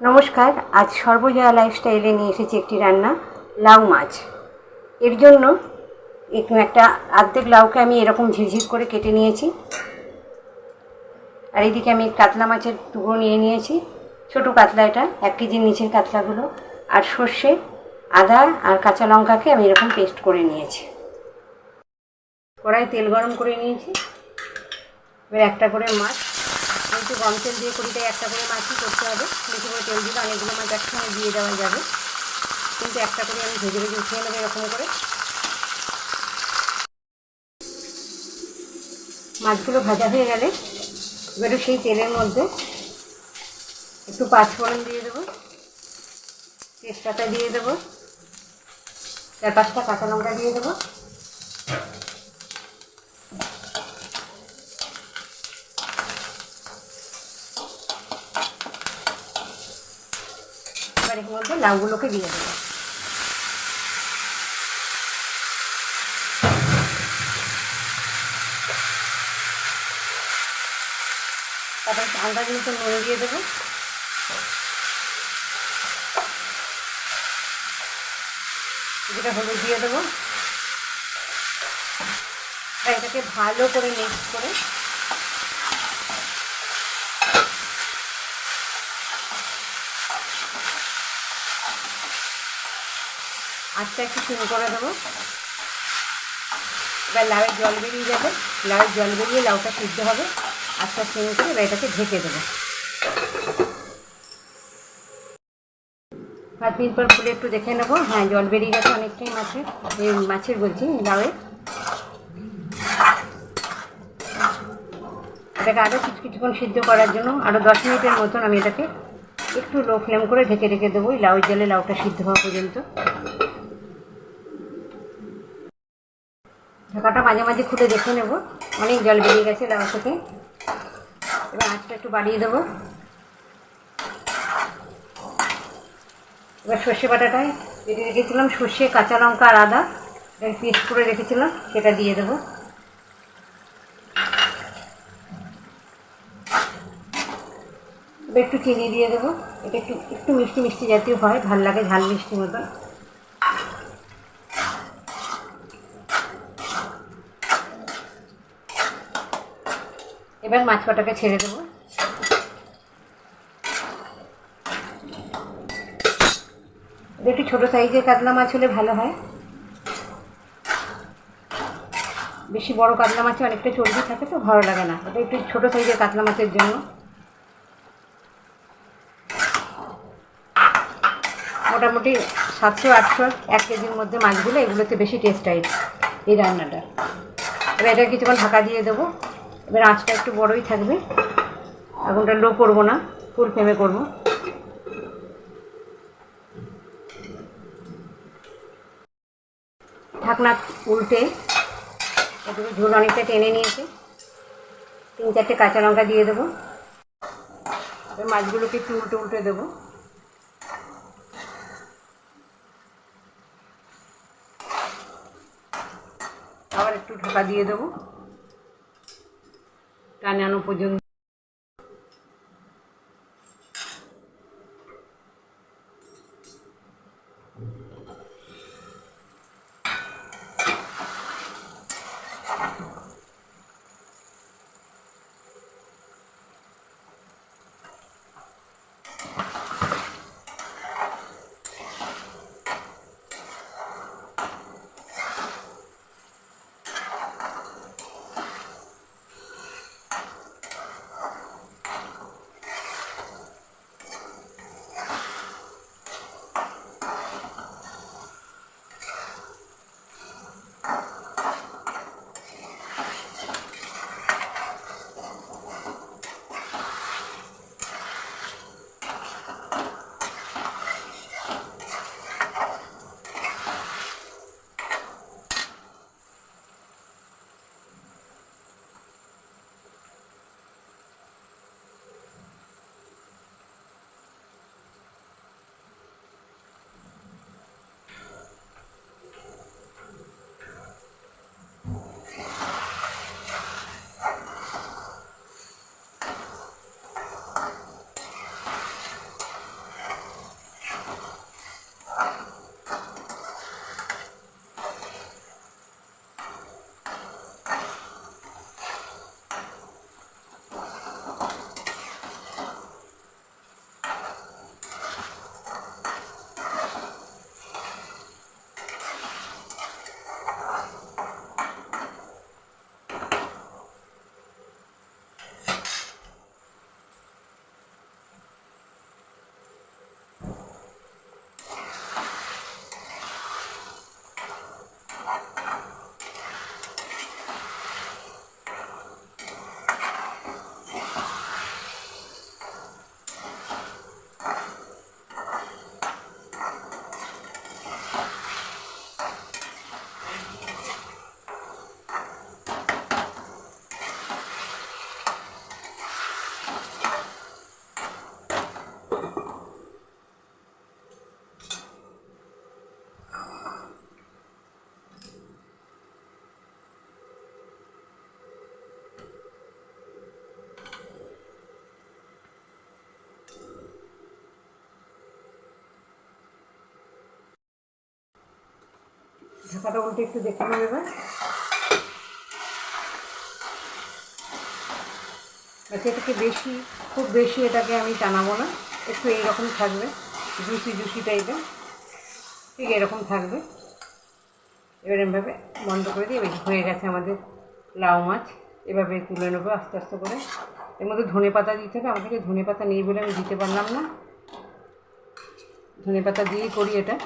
নমস্কার, আজ সর্বজয়া লাইফস্টাইলে নিয়ে এসেছি একটি রান্না, লাউ মাছ। এর জন্য একটু আর্ধেক লাউকে আমি এরকম ঝিরঝির করে কেটে নিয়েছি। আর এইদিকে আমি কাতলা মাছের টুকরো নিয়ে নিয়েছি, ছোটো কাতলা এটা, এক কেজির নিচের কাতলাগুলো। আর সর্ষে, আদা আর কাঁচা লঙ্কাকে আমি এরকম পেস্ট করে নিয়েছি। কড়াই তেল গরম করে নিয়েছি। এবার একটা করে মাছ একটু গম তেল দিয়ে করি একটা করে মাছই করতে হবে। বেশি করে তেল দিলে অনেকগুলো মাছ একসঙ্গে দিয়ে দেওয়া যাবে। কিন্তু একটা করে আমি ভেজে ভেজে উঠিয়ে নেব এরকম করে। মাছগুলো ভাজা হয়ে গেলে এবারে সেই তেলের মধ্যে একটু পাঁচফোড়ন দিয়ে দেবো, তেজপাতা দিয়ে দেবো, চার পাঁচটা কাঁচা লঙ্কা দিয়ে দেবো। এর মধ্যে লাউগুলোকে দিয়ে দেবো। তারপরে আন্দাজ মতো নুন দিয়ে দেবো। যেটা হলুদ দিয়ে দেবো। এটাকে ভালো করে মিক্স করে আস্তে একটু শুরু করে দেবো। এবার লাউয়ের জল বেরিয়ে যাবে। লাউয়ের জল বেরিয়ে লাউটা সিদ্ধ হবে। আস্তে আস্তে করে এবার এটাকে ঢেকে দেবো। পাঁচ মিনিট পর খুলে একটু দেখে নেব। হ্যাঁ জল বেরিয়ে গেছে অনেকটাই মাছের। মাছের বলছি, লাউয়ের। এটাকে আরও কিছু কিছুক্ষণ সিদ্ধ করার জন্য আরও দশ মিনিটের মতন আমি এটাকে একটু লো ফ্লেম করে ঢেকে রেখে দেবো। লাউয়ের জলে লাউটা সিদ্ধ হওয়া পর্যন্ত। ঢাকাটা মাঝে মাঝে খুলে দেখে নেব। অনেক জল বেরিয়ে গেছে লাউ থেকে। এবার আঁচটা একটু বাড়িয়ে দেবো। এবার সর্ষে বাটাটায় বেটে রেখেছিলাম সর্ষে, কাঁচা লঙ্কা আর আদা। পেস্ট করে রেখেছিলাম, সেটা দিয়ে দেবো। একটু চিনি দিয়ে দেবো। এটা একটু একটু মিষ্টি মিষ্টি জাতীয় হয়, ভালো লাগে ঝাল মিষ্টি মতন। এবার মাছ কটাকে ছেড়ে দেবো। একটু ছোটো সাইজের কাতলা মাছ হলে ভালো হয়। বেশি বড় কাতলা মাছে অনেকটা চর্বি থাকে তো, ভালো লাগে না। ওটা একটু ছোটো সাইজের কাতলা মাছের জন্য। মোটামুটি সাতশো, আটশো, এক কেজির মধ্যে মাছগুলো এগুলোতে বেশি টেস্ট হয় এই রান্নাটা। এবার এটা কিছুক্ষণ ঢাকা দিয়ে দেবো। এবার আঁচটা একটু বড়ই থাকবে। আগুনটা লো করব না ফুল ফ্লেমে করব। ঢাকনা উল্টে এটুকু ঝোল অনেকটা টেনে নিয়েছে। তিন চারটে কাঁচা লঙ্কা দিয়ে দেবো। মাছগুলোকে একটু উল্টে উল্টে দেবো। আবার একটু ঢাকা দিয়ে দেবো। টানে আনো পর্যন্ত। ঢাকাটা উল্টে একটু দেখে নেবে এবার। বাস এটাকে বেশি, খুব বেশি এটাকে আমি টানাবো না। একটু এইরকম থাকবে, জুসি জুসি টাইপের। ঠিক এরকম থাকবে। এবার এভাবে বন্ধ করে দিয়ে হয়ে গেছে আমাদের লাউ মাছ। এভাবে তুলে নেব আস্তে আস্তে করে। এর মধ্যে ধনে পাতা দিতে হবে। আমার কাছে ধনে পাতা নেই বলে আমি দিতে পারলাম না। ধনে পাতা দিয়েই করি এটা।